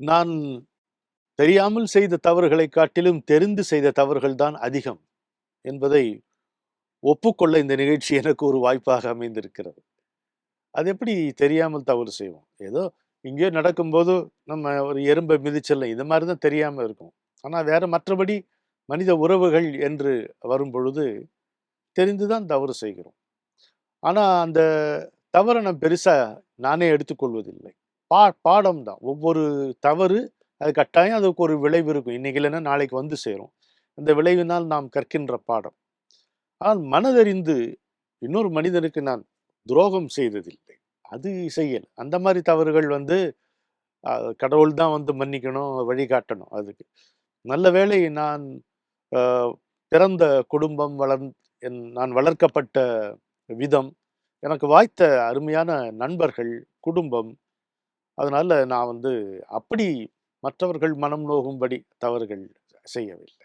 நான் தெரியாமல் செய்த தவறுகளை காட்டிலும் தெரிந்து செய்த தவறுகள் தான் அதிகம் என்பதை ஒப்புக்கொள்ள இந்த நிகழ்ச்சி எனக்கு ஒரு வாய்ப்பாக அமைந்திருக்கிறது. அது எப்படி தெரியாமல் தவறு செய்வோம்? ஏதோ இங்கேயோ நடக்கும்போது நம்ம ஒரு எறும்பை மிதிச்சல இந்த மாதிரி தான் தெரியாமல் இருக்கும். ஆனால் வேற மற்றபடி மனித உறவுகள் என்று வரும்பொழுது தெரிந்து தான் தவறு செய்கிறோம். ஆனால் அந்த தவறை நான் பெருசாக நானே எடுத்துக்கொள்வதில்லை. பா பாடம் தான் ஒவ்வொரு தவறு அது கட்டாயம் அதுக்கு ஒரு விளைவு இருக்கும். இன்னைக்கு இல்லைன்னா நாளைக்கு வந்து சேரும். அந்த விளைவினால் நாம் கற்கின்ற பாடம். ஆனால் மனதறிந்து இன்னொரு மனிதனுக்கு நான் துரோகம் செய்ததில்லை. அது செய்யல் அந்த மாதிரி தவறுகள் வந்து கடவுள் தான் வந்து மன்னிக்கணும் வழிகாட்டணும் அதுக்கு. நல்ல வேளை நான் பிறந்த குடும்பம் வளர் என் நான் வளர்க்கப்பட்ட விதம் எனக்கு வாய்த்த அருமையான நண்பர்கள் குடும்பம் அதனால் நான் வந்து அப்படி மற்றவர்கள் மனம் நோகும்படி தவறுகள் செய்யவில்லை.